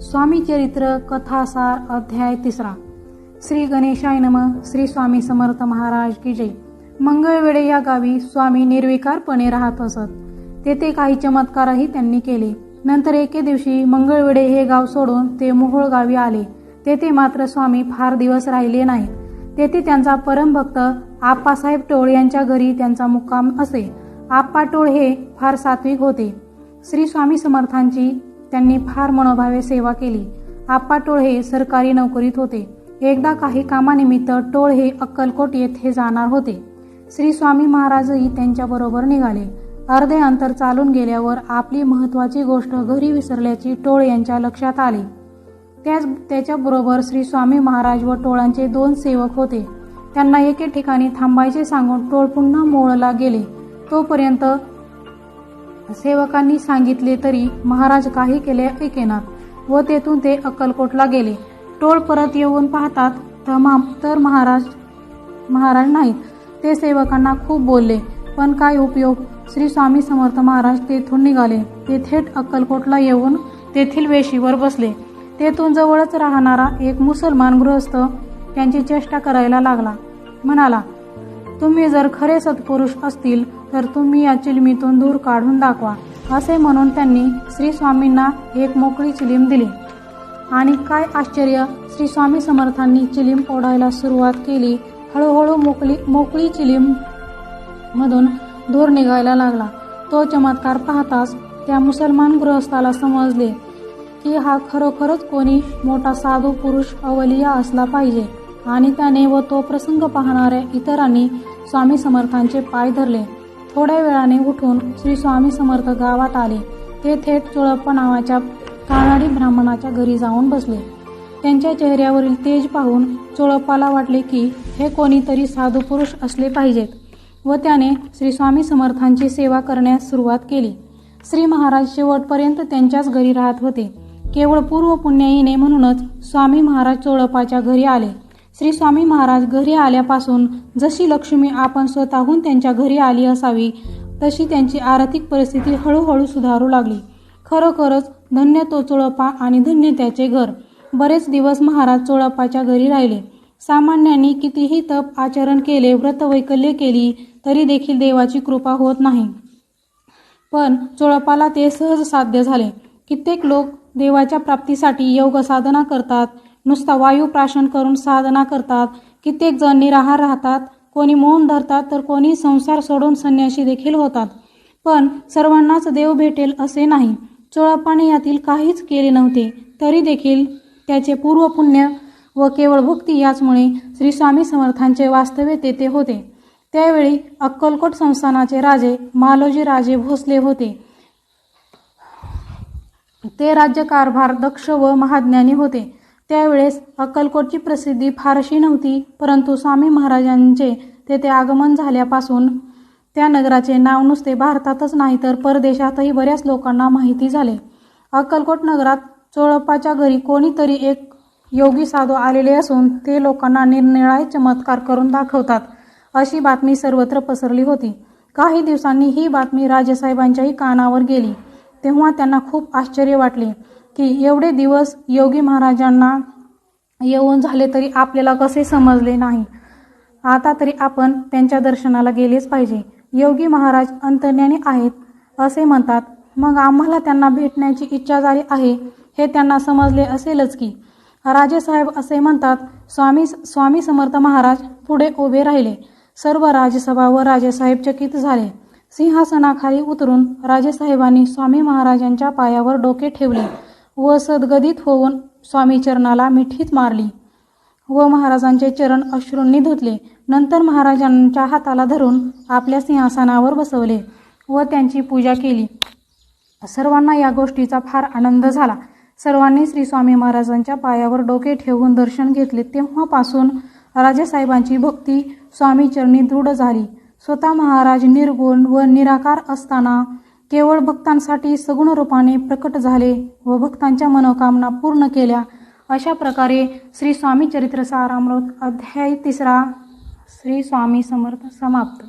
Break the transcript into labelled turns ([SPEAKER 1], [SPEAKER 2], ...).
[SPEAKER 1] स्वामी चरित्र कथासार अध्याय तिसरा. श्री गणेशाय नम. श्री स्वामी समर्थ महाराज की जय. मंगळवेढे या गावी स्वामी निर्विकारपणे राहत असत. तेथे काही चमत्कारही त्यांनी केले. नंतर एके दिवशी मंगळवेडे हे गाव सोडून ते मोहोळ गावी आले. तेथे मात्र स्वामी फार दिवस राहिले नाहीत तेथे त्यांचा परमभक्त आप्पासाहेब टोळ यांच्या घरी त्यांचा मुक्काम असे. आप्पा टोळ हे फार सात्विक होते. श्री स्वामी समर्थांची त्यांनी फार मनोभावे सेवा केली. आप्पा टोळ हे सरकारी नोकरीत होते. एकदा काही कामानिमित्त टोळ हे अक्कलकोट येथे जाणार होते. श्री स्वामी महाराजही त्यांच्याबरोबर निघाले. अर्धे अंतर चालून गेल्यावर आपली महत्वाची गोष्ट घरी विसरल्याची टोळ यांच्या लक्षात आली. त्याच त्याच्याबरोबर श्री स्वामी महाराज व टोळांचे दोन सेवक होते. त्यांना एके ठिकाणी थांबायचे सांगून टोळ पुन्हा मोळला गेले. तोपर्यंत सेवकांनी सांगितले तरी महाराज काही केले ऐकेनात व तेथून ते अक्कलकोटला गेले. टोळ परत येऊन पाहतात तमाम तर महाराज महाराज नाहीत. ते सेवकांना खूप बोलले पण काय उपयोग? श्री स्वामी समर्थ महाराज तेथून निघाले. ते थेट अक्कलकोटला येऊन तेथील वेशीवर बसले. तेथून जवळच राहणारा एक मुसलमान गृहस्थ त्यांची चेष्टा करायला लागला. म्हणाला तुम्ही जर खरे सत्पुरुष असतील तर तुम्ही या चिलमीतून दूर काढून दाखवा असे म्हणून त्यांनी श्री स्वामींना एक मोकळी चिलीम दिली. आणि काय आश्चर्य श्री स्वामी समर्थांनी चिलीम ओढायला सुरुवात केली. हळूहळू मोकळी मोकळी चिलीम मधून धूर निघायला लागला. तो चमत्कार पाहताच त्या मुसलमान गृहस्थाला समजले की हा खरोखरच कोणी मोठा साधू पुरुष अवलिया असला पाहिजे. आणि त्याने व तो प्रसंग पाहणाऱ्या इतरांनी स्वामी समर्थांचे पाय धरले. थोड्या वेळाने उठून श्री स्वामी समर्थ गावात आले. ते थेट चोळप्पा नावाच्या कानाडी ब्राह्मणाच्या घरी जाऊन बसले. त्यांच्या चेहऱ्यावरील तेज पाहून चोळप्पाला वाटले की हे कोणीतरी साधू पुरुष असले पाहिजेत व त्याने श्री स्वामी समर्थांची सेवा करण्यास सुरुवात केली. श्री महाराज शेवटपर्यंत त्यांच्याच घरी राहत होते. केवळ पूर्व पुण्याईने म्हणूनच स्वामी महाराज चोळप्पाच्या घरी आले. श्री स्वामी महाराज घरी आल्यापासून जशी लक्ष्मी आपण स्वतःहून त्यांच्या घरी आली असावी तशी त्यांची आर्थिक परिस्थिती हळूहळू सुधारू लागली. खरोखरच धन्य तो चोळपा आणि धन्य त्याचे घर. बरेच दिवस महाराज चोळपाच्या घरी राहिले. सामान्यांनी कितीही तप आचरण केले व्रतवैकल्य केली तरी देखील देवाची कृपा होत नाही. पण चोळपाला ते सहज साध्य झाले. कित्येक लोक देवाच्या प्राप्तीसाठी योग साधना करतात नुसता वायू प्राशन करून साधना करतात. कित्येक जण निराहार राहतात. कोणी मौन धरतात तर कोणी संसार सोडून संन्याशी देखील होतात. पण सर्वांनाच देव भेटेल असे नाही. चोळप्पाने यातील काहीच केले नव्हते. तरी देखील त्याचे पूर्वपुण्य व केवळ भक्ती याचमुळे श्री स्वामी समर्थांचे वास्तव्य तेथे होते. त्यावेळी अक्कलकोट संस्थानाचे राजे मालोजी राजे भोसले होते. ते राज्यकारभार दक्ष व महाज्ञानी होते. त्यावेळेस अक्कलकोटची प्रसिद्धी फारशी नव्हती परंतु स्वामी महाराजांचे तेथे आगमन झाल्यापासून त्या नगराचे नाव नुसते भारतातच नाही तर परदेशातही बऱ्याच लोकांना माहिती झाले. अक्कलकोट नगरात चोळप्पाच्या घरी कोणीतरी एक योगी साधू आलेले असून ते लोकांना निरनिराळे चमत्कार करून दाखवतात अशी बातमी सर्वत्र पसरली होती. काही दिवसांनी ही बातमी राजेसाहेबांच्याही कानावर गेली तेव्हा त्यांना खूप आश्चर्य वाटले. की एवढे दिवस योगी महाराजांना येऊन झाले तरी आपल्याला कसे समजले नाही? आता तरी आपण त्यांच्या दर्शनाला गेलेच पाहिजे. योगी महाराज अंतर्ज्ञानी आहेत असे म्हणतात. मग आम्हाला त्यांना भेटण्याची इच्छा झाली आहे हे त्यांना समजले असेलच की. राजेसाहेब असे म्हणतात स्वामी स्वामी समर्थ महाराज पुढे उभे राहिले. सर्व राजसभा व राजेसाहेब चकित झाले. सिंहासनाखाली उतरून राजेसाहेबांनी स्वामी महाराजांच्या पायावर डोके ठेवले. व सद्गदित होऊन स्वामी चरणाला मिठीत मारली व महाराजांचे चरण अश्रूंनी धुतले. नंतर महाराजांच्या हाताला धरून आपल्या सिंहासनावर बसवले व त्यांची पूजा केली. सर्वांना या गोष्टीचा फार आनंद झाला. सर्वांनी श्री स्वामी महाराजांच्या पायावर डोके ठेवून दर्शन घेतले. तेव्हापासून राजेसाहेबांची भक्ती स्वामीचरणी दृढ झाली. स्वतः महाराज निर्गुण व निराकार असताना केवळ भक्तांसाठी सगुण रूपाने प्रकट झाले व भक्तांच्या मनोकामना पूर्ण केल्या अशा प्रकारे श्री स्वामी चरित्र सारामृत अध्याय तिसरा श्री स्वामी समर्थ समाप्त.